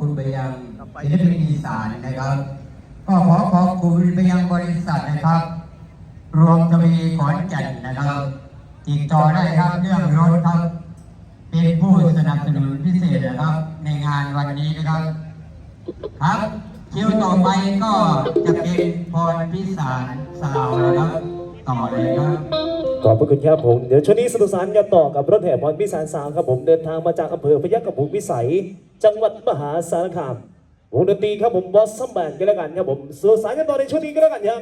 คุณไปยังศิลปินอีสานนะครับ ก็ขอขอบคุณไปยังบริษัทนะครับ รวมทวีขอนแก่นนะครับติดต่อได้ครับเรื่องรถครับเป็นผู้สนับสนุนพิเศษนะครับ ในงานวันนี้นะครับ ครับคิวต่อไปก็จะเป็นพรพิสารสาวนะครับต่อเลยครับขอบพระคุณครับผมเดี๋ยวช่วงนี้สนุกสนานกันต่อกับรถแห่พรพิสารสามครับผมเดินทางมาจากอำเภอพยัคฆภูมิวิสัย จังหวัดมหาสารคามวงดนตรีครับผมบอสซัมแบนกันแล้วกันครับผมสนุกสานกันต่อในช่วงนี้ก็แล้วกันครับ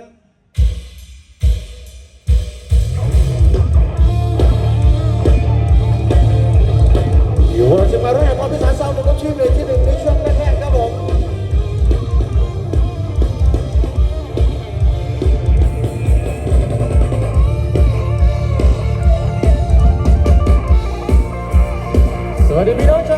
อยู่เราจะมาเรียกพรพิสารสามนะครับชื่อเลยที่หนึ่งในช่วงแรกๆครับผมสวัสดีพี่น้องชาว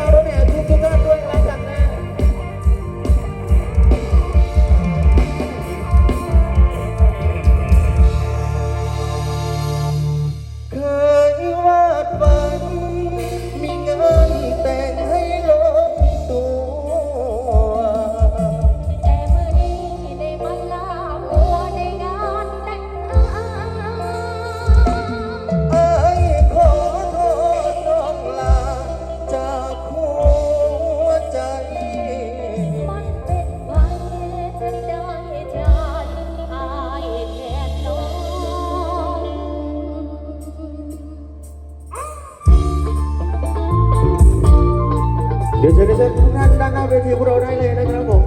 เดี๋ยวเชิญเชิญทุกท่านด้านหน้าเวทีพวกเราได้เลยนะครับผม